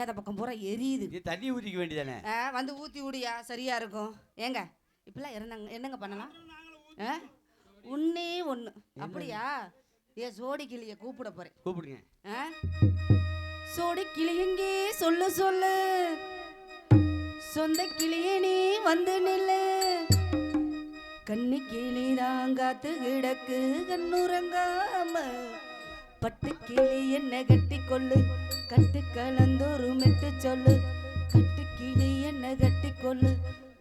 அந்த பக்கம் பூரா எரியுது. தண்ணி ஊற்றிக்க வேண்டியதானே? ஆ, வந்து ஊற்றி விடியா சரியா இருக்கும். ஏங்க இப்படிலாம் இருந்தாங்க என்னங்க பண்ணலாம்? ஆ? ஒண்ணே ஒன்று அப்படியா? ஏ சோடி கிளியை கூப்பிட போறேன். கூப்பிடுங்க. ஆ? சோடி கிளியங்கே சொல்லு சொல்லு. சொந்த கிளியே நீ வந்து நில்லு. கண்ணி கிளிதான் காத்து கிடக்கு கண்ணுறங்காம. பட்டு கிளி என்ன கட்டி கொள்ளு கட்டு கலந்தோரு மெட்டு சொல்லு. கட்டு கிளி என்ன கட்டி கொள்ளு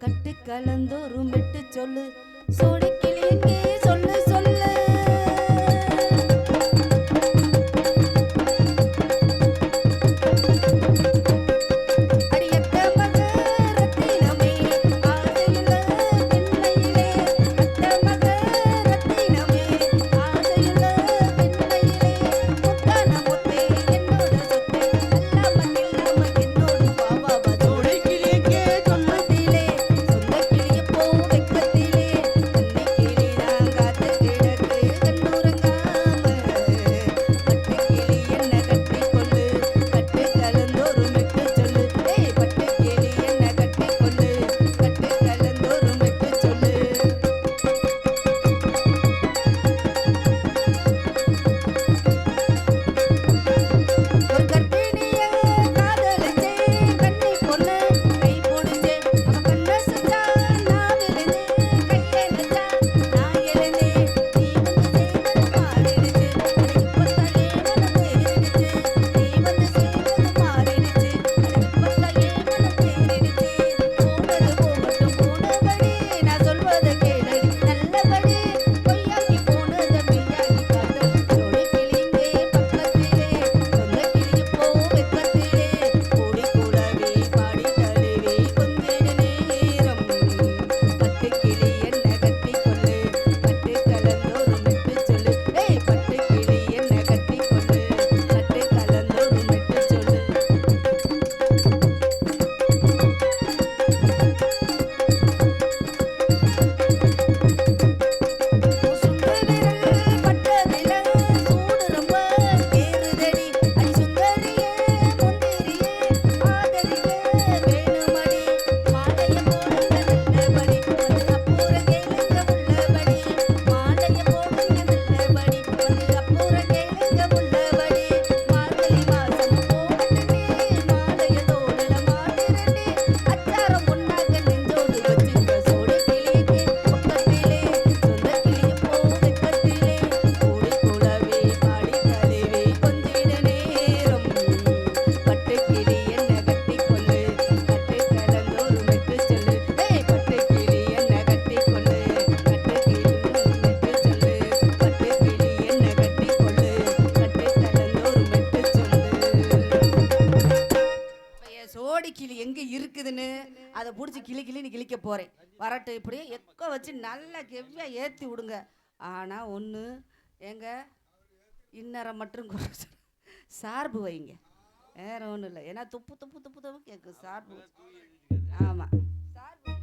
கட்டு கலந்தோரு மெட்டு சொல்லு. சோழ கிளி சொல்லு. வரட்டு இப்படியே எக்க வச்சு நல்லா கெவ்வியாக ஏற்றி விடுங்க. ஆனால் ஒன்று எங்கள் இன்னரை மட்டும் சார்பு வைங்க. வேற ஒன்றும் இல்லை. ஏன்னா துப்பு துப்பு துப்பு துப்பு கேட்கும் சார்பு ஆமாம் சார்பு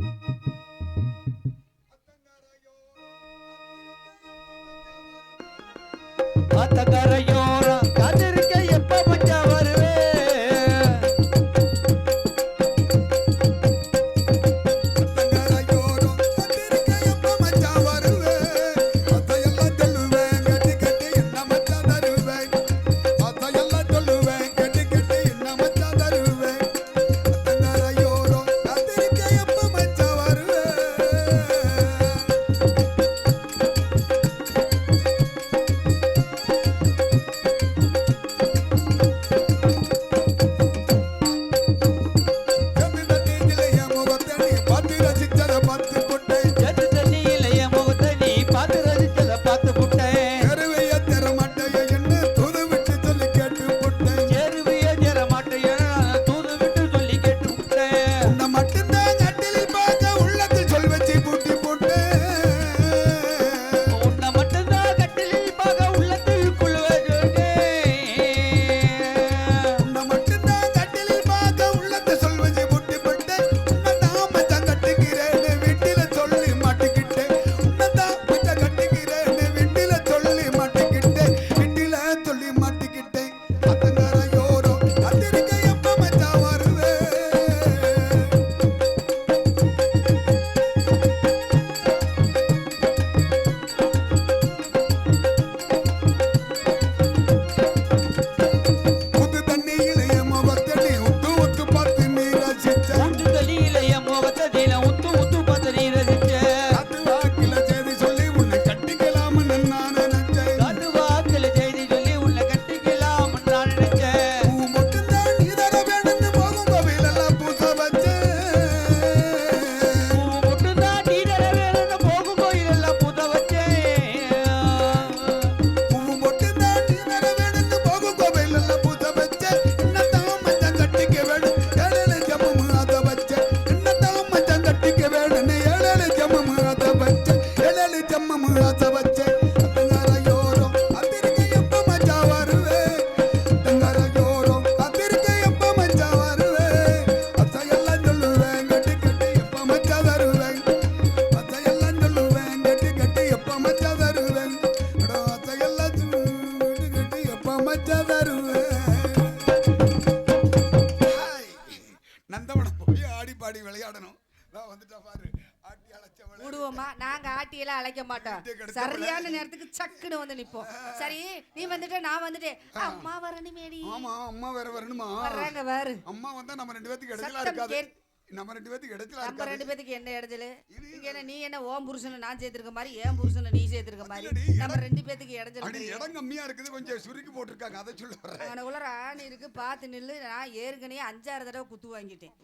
வந்து நிப்போம். சரி நீ வந்துட்டு நான் வந்துட்டு. அம்மா வரணுமேடி. ஆமா அம்மா வேற வரணுமா? வர்றாங்க வேறு அம்மா வந்தா நம்ம ரெண்டு பேத்துக்கு இடத்துல சத்தம் இருக்காது. நம்ம ரெண்டு பேத்துக்கு இடத்துல நம்ம ரெண்டு பேத்துக்கு என்ன இடத்துல இங்க என்ன நீ என்ன ஓம் புருஷனை நான் சேர்த்திருக்க மாதிரி ஏன் புருஷனை நீ சேர்த்திருக்க மாதிரி? நம்ம ரெண்டு பேத்துக்கு இடத்துல அடி இடம் கம்மியா இருக்குது கொஞ்சம் சுருக்கி போட்டிருக்காங்க அதை சொல்ல அவனை உள்ள ஆணி இருக்கு பார்த்து நில்லு நான் ஏற்கனவே அஞ்சாறு தடவை குத்து வாங்கிட்டேன்.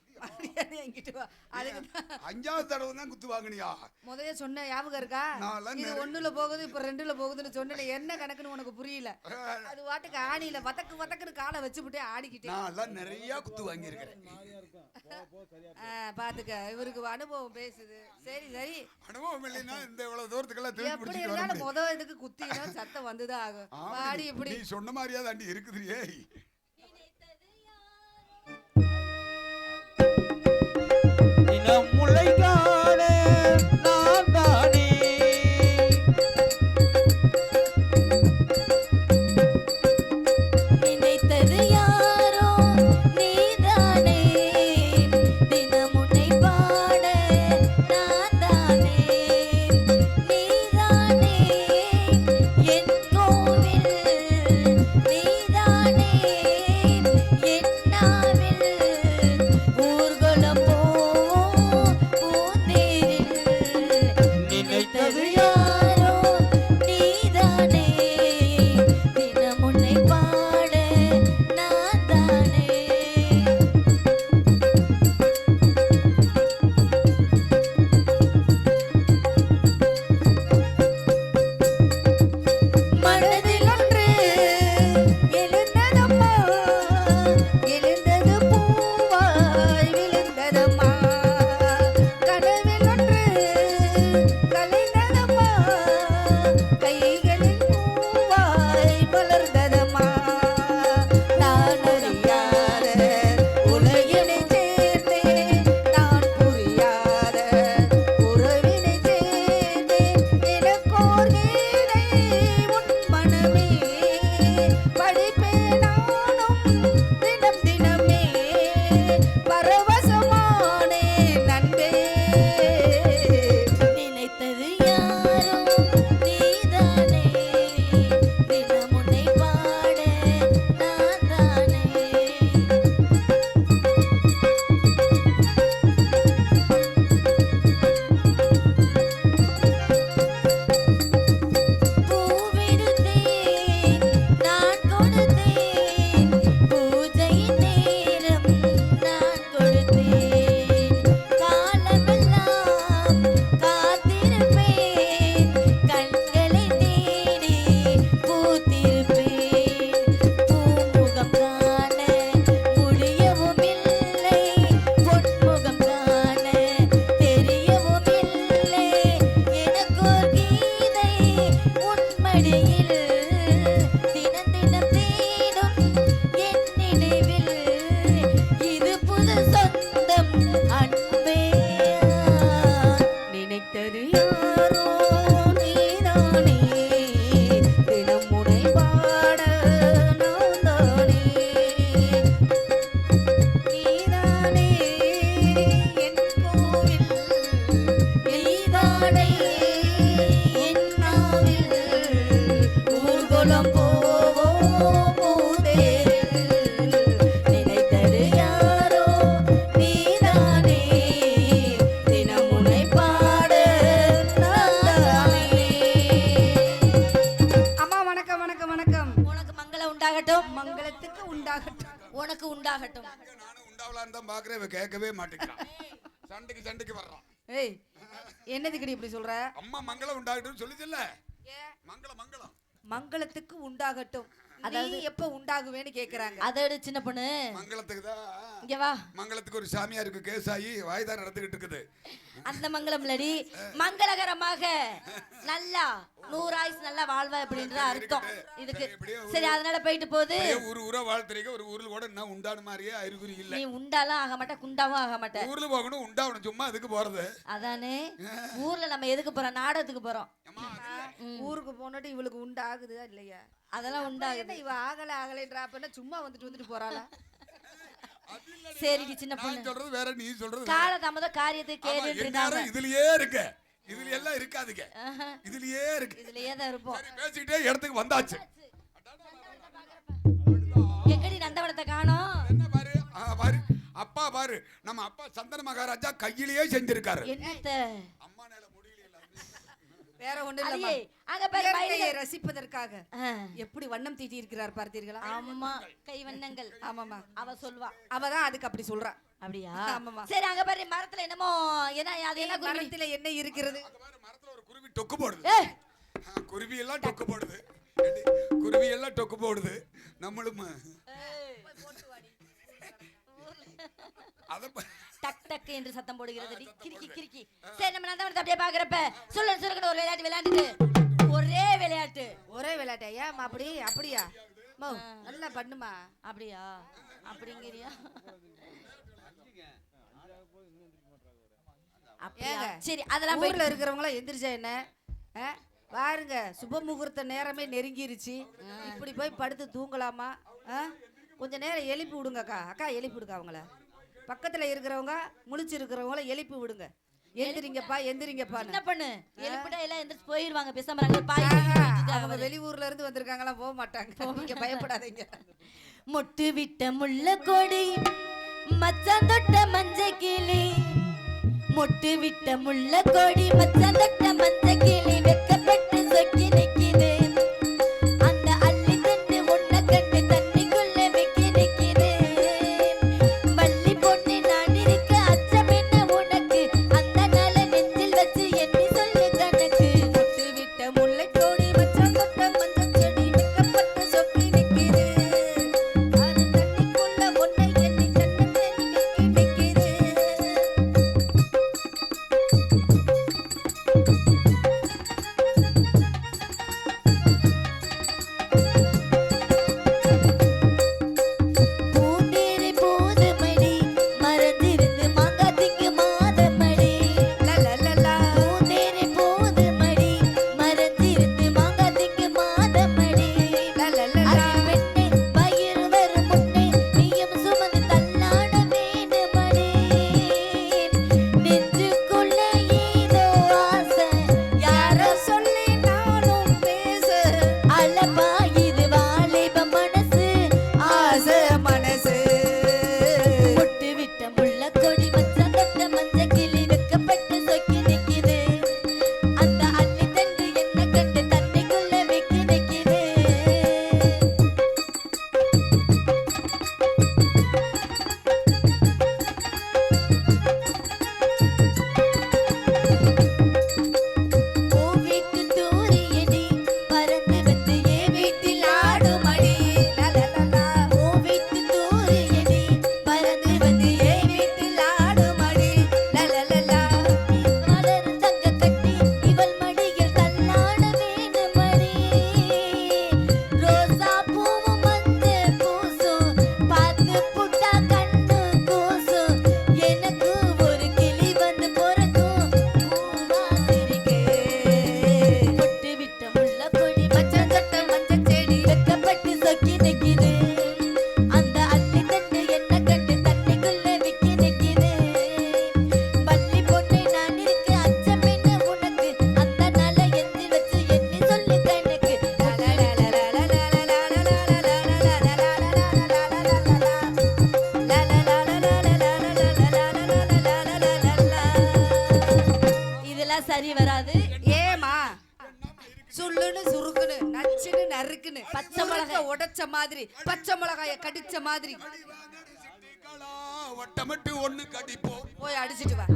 அதுக்கு அஞ்சாவது தடவை தான் குத்து வாங்கினியா? முதல்ல சொன்ன ஞாபகம் இருக்கா? இது ஒண்ணுல போகுது இப்ப ரெண்டுல போகுதுன்னு சொன்னேன் என்ன கணக்குன்னு உனக்கு புரியல? அது வாட்டுக்கு ஆணியில வதக்கு வதக்குன்னு காலை வச்சுப்புட்டே ஆடிக்கிட்டேன். நான் எல்லாம் நிறைய குத்து வாங்கியிருக்கிறேன். பாத்துக்க. இவருக்கு அனுபவம் பேசுது. சரி சரி. அனுபவம் இல்லைன்னா இந்த இவ்வளவு தூரத்துக்கெல்லாம் எப்படி இருந்தாலும் முத இதுக்கு குத்தினா சத்தம் வந்துதான் ஆகும். பாடி இப்படி நீ சொன்ன மாதிரியா தாண்டி இருக்குது ஏய். தினம் உண்டாகட்டும். மங்களத்துக்கு உண்டாகட்டும். உனக்கு உண்டாகட்டும். நானும் உண்டாவலான்னு தான் பாக்குறேன் கேட்கவே மாட்டேங்கிறான். சண்டைக்கு சண்டைக்கு வர்றான். ஏய் என்னதுக்குடி இப்படி சொல்ற? அம்மா மங்களம் உண்டாகட்டும்னு சொல்லுச்சுல்ல. ஏன்? மங்களம் மங்களம். மங்களத்துக்கு உண்டாகட்டும். அதாவது எப்ப உண்டாகுவேன்னு கேக்குறாங்க. அதோட சின்ன பொண்ணு. மங்களத்துக்கு தான் இங்க வா. மங்களத்துக்கு ஒரு சாமியாருக்கு கேஸ் ஆகி வாய்தா நடந்துகிட்டு இருக்குது. அந்த மங்களம் லடி மங்களகரமாக நல்லா நூறு ஆயுசு நல்லா வாழ்வா அப்படின்ற அர்த்தம். இதுக்கு சரி அதனால போயிட்டு போகுது. ஒரு ஊரா வாழ்த்துறீங்க ஒரு ஊர்ல கூட என்ன உண்டான மாதிரியே அறிகுறி இல்ல. நீ உண்டாலாம் ஆக மாட்ட குண்டாவும் ஆக மாட்ட. ஊர்ல போகணும் உண்டாவணும் சும்மா அதுக்கு போறது. அதானே? ஊர்ல நம்ம எதுக்கு போறோம்? நாடகத்துக்கு போறோம். ஊருக்கு போனட்டு இவளுக்கு உண்டாகுதா இல்லையா? அதெல்லாம் உண்டாகுது. இவ ஆகல ஆகலைன்றா அப்ப என்ன சும்மா வந்துட்டு வந்துட்டு போறாளா? சரிடி சின்ன பொண்ணு. சொல்றது வேற நீ சொல்றது. கால தாமத காரியத்தை இருக்காங்க. இதுலயே இருக்க. இதுல எல்லாம் இருக்காதுங்க. இதுலயே இருக்கு. இதுலயே தான் இருப்போம். சரி பேசிக்கிட்டே இடத்துக்கு வந்தாச்சு. எங்கடி நந்தவனத்தை காணோம்? என்ன பாரு? பாரு. அப்பா பாரு. நம்ம அப்பா சந்தன மகாராஜா கையிலேயே செஞ்சிருக்காரு. என்னத்த? வேற ஒண்ணு இல்லம்மா. அங்க பாரு. ரசிப்பதற்காக. எப்படி வண்ணம் தீட்டி இருக்கிறார் பார்த்தீர்களா? ஆமா கை வண்ணங்கள். ஆமாமா அவ சொல்வா. அவ தான் அதுக்கு அப்படி சொல்றா. அப்படியா? ஆமாமா. சரி அங்க பாரு மரத்துல என்னமோ என்ன அது என்ன மரத்துல என்ன இருக்கிறது? மரத்துல ஒரு குருவி டொக்கு போடுது. குருவி எல்லாம் டொக்கு போடுது. குருவி எல்லாம் டொக்கு போடுது. நம்மளும் டக் டக் என்று சத்தம் போடுகிறது. கிறுக்கி கிறுக்கி. சரி நம்ம நந்தவனத்தை அப்படியே பாக்குறப்ப சொல்லு சொல்லுங்க ஒரு விளையாட்டு விளையாண்டுட்டு ஒரே விளையாட்டு. ஒரே விளையாட்டு ஏம்மா அப்படி அப்படியா? மோ நல்லா பண்ணுமா? அப்படியா? அப்படிங்கிறியா? சரி அதெல்லாம் ஊர்ல இருக்கிறவங்களாம் எந்திரிச்சா என்ன? ஆ? பாருங்க சுப முகூர்த்த நேரமே நெருங்கிருச்சு. இப்படி போய் படுத்து தூங்கலாமா? ஆ? கொஞ்ச நேரம் எழுப்பி விடுங்க அக்கா அக்கா எழுப்பி விடுங்க அவங்கள. பக்கத்துல இருக்கிறவங்க முழிச்சு இருக்கிறவங்கள எழுப்பி விடுங்க. எந்திரிங்கப்பா எந்திரிங்கப்பா என்ன பண்ணு? எழுப்பிட்டா எல்லாம் எந்திரிச்சு போயிருவாங்க. பேசாம பாய் அவங்க வெளியூர்ல இருந்து வந்திருக்காங்களா போக மாட்டாங்க. நீங்க பயப்படாதீங்க. மொட்டு விட்ட முள்ள கொடி மச்சான் தொட்ட மஞ்ச கிளி. மொட்டு விட்ட முள்ள கொடி மச்சான் தொட்ட மஞ்ச கிளி வெக்கப்பட்டு சரி வராது ஏமா சுள்ளுன்னு சுருக்குன்னு நச்சுன்னு நறுக்குன்னு பச்சை மிளகாய். உடைச்ச மாதிரி பச்சை மிளகாய கடிச்ச மாதிரி போய் அடிச்சிட்டு வா.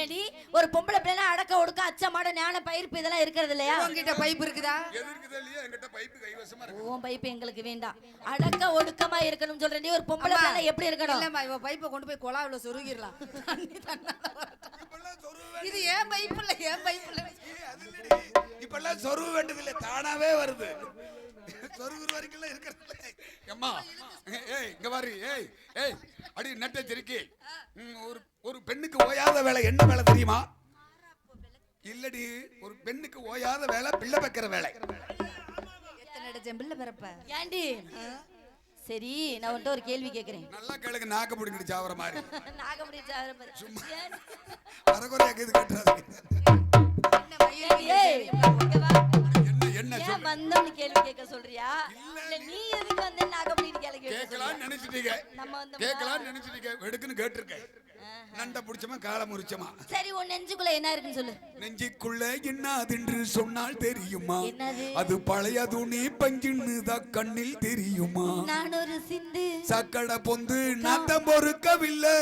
ஏடி ஒரு பொம்பளை பிள்ளை அடக்க ஒடுக்க அச்சமாட ஞான பயிர்ப்பு இதெல்லாம் இருக்கிறது இல்லையா? உன்கிட்ட பைப் இருக்குதா? எதிர்க்குதே இல்லையா? என்கிட்ட பைப்பு கைவசமா இருக்கு. உன் பைப்பு எங்களுக்கு வேண்டாம். அடக்க ஒடுக்கமா இருக்கணும் சொல்றேன். ஒரு பொம்பளை பிள்ளை எப்படி இருக்கணும்? இல்லம்மா இவ பைப்பை கொண்டு போய் குழாவுல சொருகிடலாம். இது ஏன் பைப் இல்ல ஏன் பைப் இல்ல இப்பெல்லாம் சொருக வேண்டியது இல்ல தானாவே வருது. சொருகுற வரைக்கும் இருக்கிறது அம்மா ஏய் இங்க பாரு ஏய் ஏய் அடி நட்ட திருக்கி. ஒரு ஒரு பெண்ணுக்கு ஓயாத வேலை என்ன வேலை தெரியுமா? இல்லடி ஒரு பெண்ணுக்கு ஓயாத வேலை பிள்ளை வைக்கிற வேலை. எத்தனை செம்பிள்ள பிறப்ப? ஏண்டி? சரி நான் உன்கிட்ட ஒரு கேள்வி கேக்குறேன். நல்லா கேளுங்க நாக்க பிடிக்கிட்டு சாவற மாதிரி. நாகப்படி சாவர பாரு. ஏன்? அறகுறையாக இது கட்டுறாங்க ஏய், இங்க வா. என்ன என்ன ஏன் சொல்லு வந்தோம்னு கேள்வி கேட்க சொல்றியா? இல்ல நீ எதுக்கு வந்து நாகப்படி கேள்வி கேட்க கேட்கலாம்னு சொல்றியா? நினைச்சிட்டீங்க. நம்ம வந்து கேட்கலாம்னு நினைச்சிட்டீங்க. வெடுக்குன்னு கேட்டிருக்கேன் நண்டை பிடிச்சமா காலை முறிச்சமா சரி உன் நெஞ்சுக்குள்ள என்ன இருக்குன்னு சொல்லு. நெஞ்சிக்குள்ள என்னதென்று சொன்னால் தெரியுமா? அது பழைய துணி பஞ்சுன்னு தான் கண்ணில் தெரியுமா? நான் ஒரு சிந்து. சக்கடை பொந்து நாத்தம் பொறுக்கவில்லை.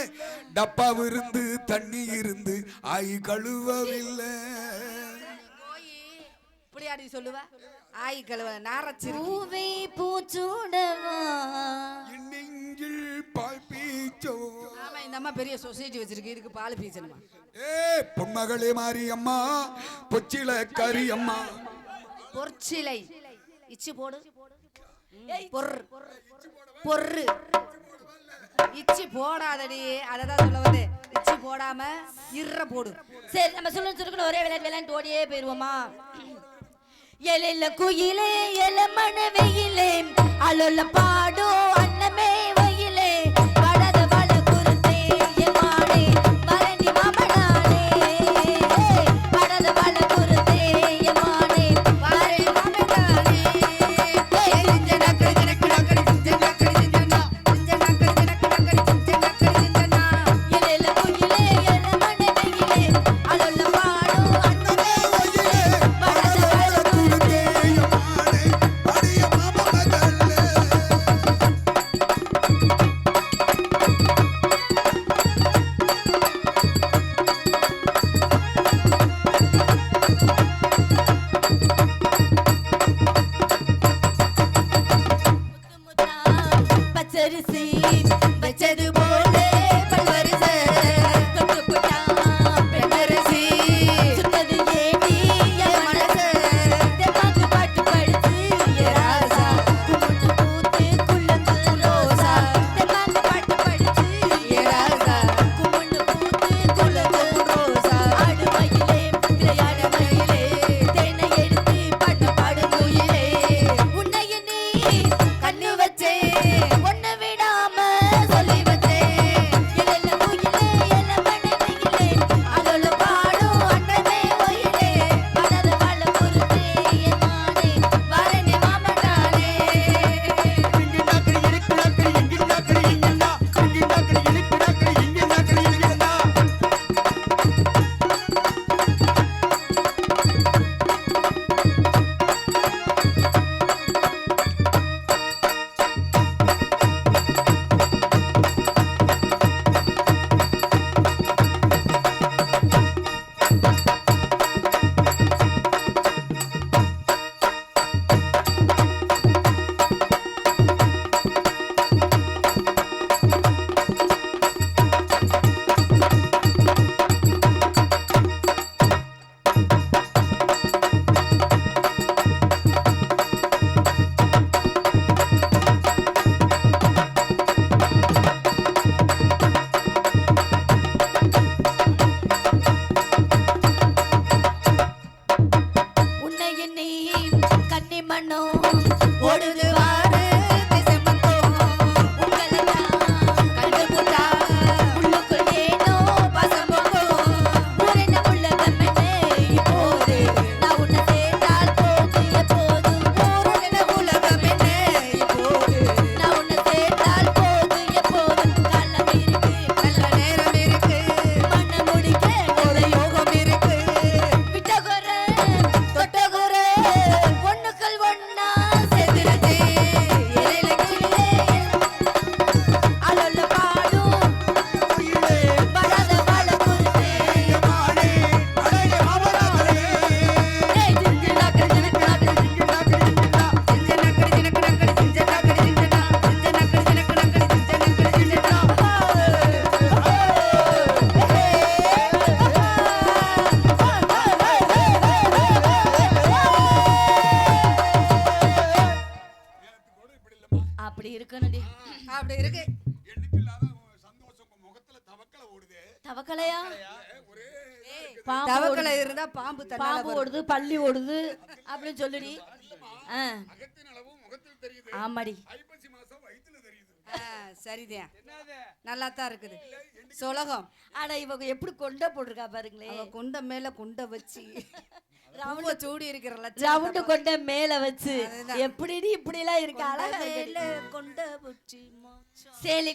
டப்பா விருந்து தண்ணி இருந்து ஆய் கழுவவில்லை. இப்படி அடி சொல்லுவ? ஆய் கழுவ நாரச்சிரு பூவே பூச்சூடவா? நெஞ்சில் பால் பீச்சோ. ஆமா இந்த அம்மா பெரிய சொசைட்டி வச்சிருக்கு இதுக்கு பால் பீச்சணுமா? ஏ பொன்மகளே மாரியம்மா பொச்சில கரி அம்மா பொற்சிலை. இச்சு போடு. பொர். பொர்ரு. இச்சி போடாதடி அததான் சொல்ல வந்து இச்சி போடாம இற போடு. சரி நம்ம சொல்லு சுருக்கணும் ஒரே விளையாட்டு விளையாண்டு ஓடியே போயிருவோமா? எழில குயிலே எல மனவையிலே வெயிலே. பாடோ பாம்பு ஓடுது பள்ளி ஓடுது அப்படின்னு சொல்லுடி. ஆமாடி. சரிதான் நல்லா தான் இருக்குது. சொலகம். ஆனா இவங்க எப்படி கொண்ட போட்டிருக்கா பாருங்களேன் அவ மேல குண்டை வச்சு. சூடி இருக்கிற லட்சணத்தை ரவுண்டு கொண்ட மேல வச்சு. எப்படி இப்படி எல்லாம் இருக்கு? அழகா மேல கொண்ட சரி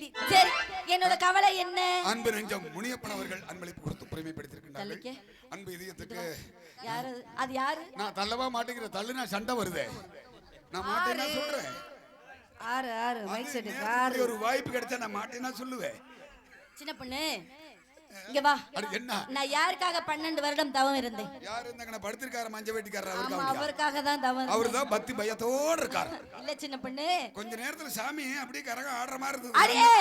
என்னோட கவலை என்ன? அன்பு நெஞ்சம் முனியப்பன் அவர்கள் அன்பளிப்பு கொடுத்து பெருமைப்படுத்தியிருக்கின்றார்கள் தள்ளிக்க. அன்பு இதயத்துக்கு யாரு? அது? யாரு? நான் தள்ளவா மாட்டேங்கிற தள்ளுனா சண்டை வருதே. நான் மாட்டேன்னா சொல்றேன். ஆறு மைக் ஆறு. ஒரு வாய்ப்பு கிடைச்சா நான் மாட்டேன்னா சொல்லுவேன். சின்ன பொண்ணு இங்க வா. அது என்ன? நான் யாருக்காக பன்னெண்டு வருடம் தவம் இருந்தேன்? யார் இருந்தாங்க? படுத்திருக்காரு மஞ்ச வேட்டிக்காரர் ஆமா அவருக்கு அவருக்காக தான் தவம் அவர். தான் பக்தி பயத்தோடு இருக்கார். இல்ல சின்ன பொண்ணு. கொஞ்ச நேரத்துல சாமி அப்படியே கரகம் ஆடுற மாதிரி இருந்தது. அடியே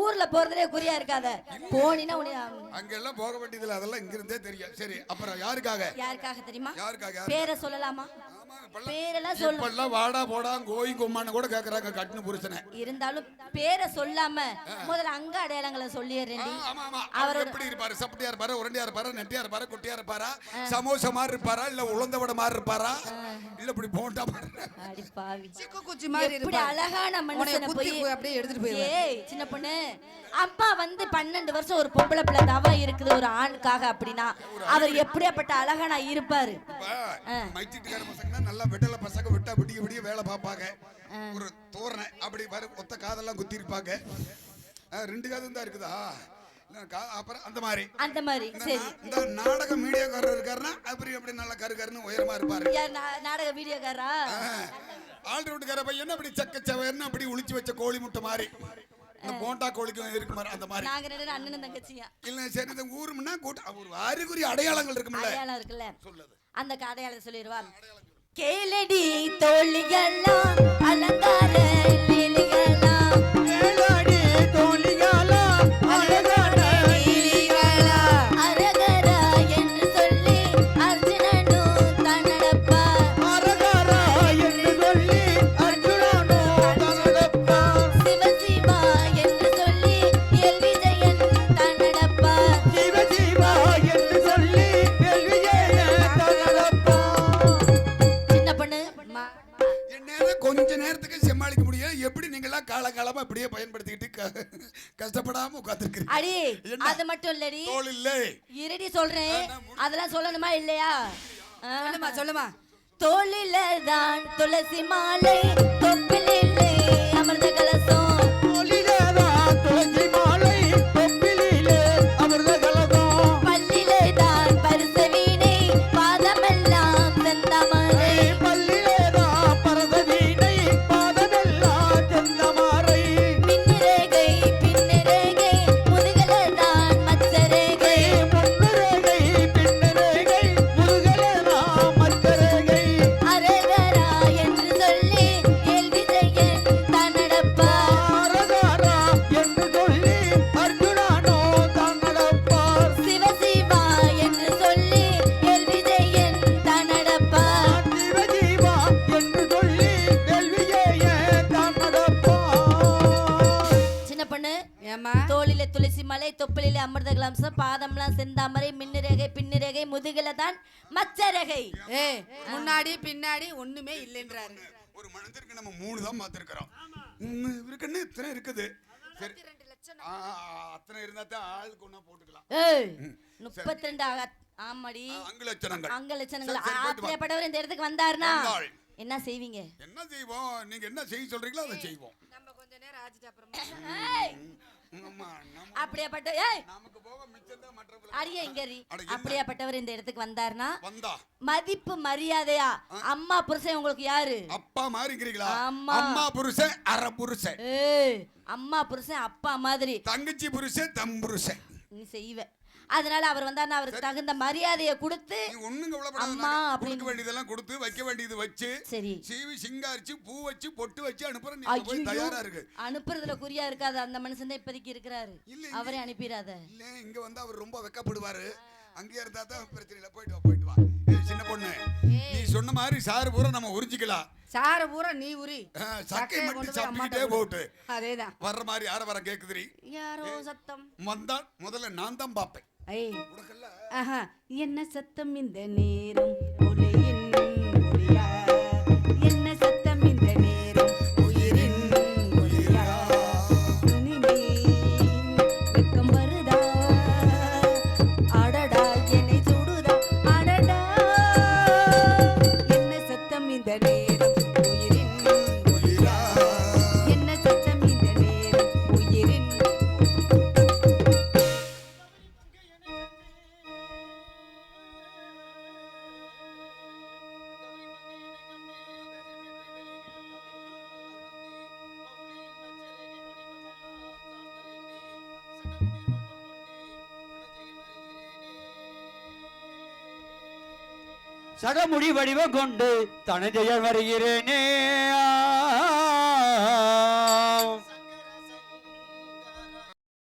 ஊர்ல போறதுலே குறியா இருக்காத. போனீன்னா உன்னை அங்க எல்லாம் போக வேண்டியதுல அதெல்லாம் இங்க இருந்தே தெரியும். சரி அப்புறம் யாருக்காக? யாருக்காக தெரியுமா? யாருக்காக யாரு பேரை சொல்லலாமா? பேரெல்லாம் சொல்ல. இப்பெல்லாம் வாடா போடா கோய் கொம்மான்னு கூட கேக்குறாங்க கட்டுன புருஷனை. இருந்தாலும் பேரை சொல்லாம முதல்ல அங்க அடையாளங்களை ஆமா அவர் எப்படி இருப்பாரு? சப்பட்டியா இருப்பாரு? உருண்டையா இருப்பாரு? நெட்டியா இருப்பாரு? குட்டியா இருப்பாரா? சமோசா மாதிரி இருப்பாரா? இல்ல உளுந்த வடை மாதிரி இருப்பாரா? இல்ல இப்படி போண்டா மாதிரி அடி பாவி. சிக்கு குச்சி மாதிரி எப்படி இருப்பாரு. அழகான மனுஷனை போய் போய் அப்படியே எடுத்துட்டு போயிடுவாரு. ஏய் சின்ன பொண்ணு. அப்பா வந்து பன்னெண்டு வருஷம் ஒரு பொம்பளை பிள்ளை தவம் இருக்குது ஒரு ஆணுக்காக அப்படின்னா அவர் எப்படியாப்பட்ட அழகானா இருப்பாரு. நல்லா வெட்டல பசங்க விட்டா விடிய விடிய வேலை பார்ப்பாங்க. ஒரு தோரணை அப்படி வர ஒத்த காதெல்லாம் குத்தி இருப்பாங்க ரெண்டு காதும் தான் இருக்குதா? அப்புறம் அந்த மாதிரி. அந்த மாதிரி இந்த சரி. இந்த நாடக மீடியாக்காரர் இருக்காருன்னா அப்படி அப்படி நல்லா கரு கருன்னு உயரமா இருப்பாரு. நாடக வீடியோக்காரா ஆல்ரவுண்டுக்கார பையன் அப்படி சக்க சவர்னு அப்படி உளிச்சு வச்ச கோழி முட்டை மாதிரி. இந்த போண்டா கோழிக்கும் இருக்கு மாதிரி அந்த மாதிரி. நாங்க ரெண்டு பேரும் அண்ணனும் தங்கச்சியா இல்ல சரி இந்த ஊரும்னா கூட்ட ஒரு அறிகுறி அடையாளங்கள் இருக்கும்ல. அடையாளம் இருக்குல்ல. சொல்லுது அந்த அடையாளம் சொல்லிடுவா கேளடி தோழிகள்லாம் அலங்கார லீலிகள்லாம் காலகாலமா இப்படியே பயன்படுத்திக்கிட்டு கஷ்டப்படாம அடி என்ன? அது மட்டும் இல்லடி. தோல் இல்லை. இருடி சொல்றேன். அதெல்லாம் சொல்லணுமா இல்லையா. சொல்லுமா சொல்லுமா. தோளில தான் துளசி மாலை தொப்பில் இல்லை அமிர்த கலசம் செந்தாமரை மின்னிரேகை பின்னிரேகை முதுகில தான் மச்சரகை முன்னாடி பின்னாடி ஒண்ணுமே இல்லைன்றாரு. ஒரு மனிதருக்கு நம்ம மூணு தான் பார்த்துருக்கிறோம் இருக்குன்னு இத்தனை இருக்குது. சரி. அத்தனை இருந்தா தான் ஆளுக்கு ஒண்ணா போட்டுக்கலாம். முப்பத்தி ரெண்டு ஆமாடி. ஆ, அங்கு லட்சணங்கள். அங்க லட்சணங்கள். சரி, சரி, போயிட்டு வா. ஆத்திரப்பட்டவர் இந்த இடத்துக்கு வந்தாருன்னா வந்தாள். என்ன செய்வீங்க? என்ன செய்வோம்? நீங்க என்ன செய்ய சொல்றீங்களோ அதை செய்வோம். நம்ம கொஞ்ச நேரம் ஆச்சுட்டு அப்புறமா அப்படியாப்பட்ட ஏய். அட, என்ன? அப்படியாப்பட்டவர் இந்த இடத்துக்கு வந்தாருன்னா வந்தா? மதிப்பு மரியாதையா? அம்மா புருஷன் உங்களுக்கு யாரு? அப்பா மாறிக்கிறீங்களா? ஆமா. அம்மா புருஷன் அரை புருஷன். ஏய் அம்மா புருஷன் அப்பா மாதிரி. தங்கச்சி புருஷன் தம் புருஷன். நீ செய்வ. அதனால அவர் வந்தாருன்னா அவருக்கு தகுந்த மரியாதையை கொடுத்து ஒண்ணும் அம்மா அப்படின்னு- வேண்டியதெல்லாம் கொடுத்து வைக்க வேண்டியது வச்சு சரி. சீவி சிங்காரிச்சு பூ வச்சு பொட்டு வச்சு அனுப்புற நீ அங்க போய் தயாரா இருக்கு அனுப்புறதுல குறியா இருக்காது. அந்த மனுஷன் தான் இப்போதைக்கு இருக்கிறாரு. அவரே அனுப்பிடாத இல்ல இங்க வந்து அவர் ரொம்ப வெக்கப்படுவாரு. அங்கேயே இருந்தா தான் பிரச்சனை இல்லை. போயிட்டு வா போயிட்டு வா. ஏய், சின்ன பொண்ணு நீ சொன்ன மாதிரி சாறு பூரா நம்ம உறிஞ்சிக்கலாம் சார பூரா நீ உரி. சக்கை மட்டும் கொடு. போட்டு. அதேதான். வர்ற மாதிரி யார வர கேக்குதுரி யாரோ சத்தம். வந்தால் முதல்ல நான் தான் பார்ப்பேன் ஆஹா என்ன சத்தம் இந்த நேரம்? சடமுடி வடிவ கொண்டு தனஜெயன் வருகிறேனே.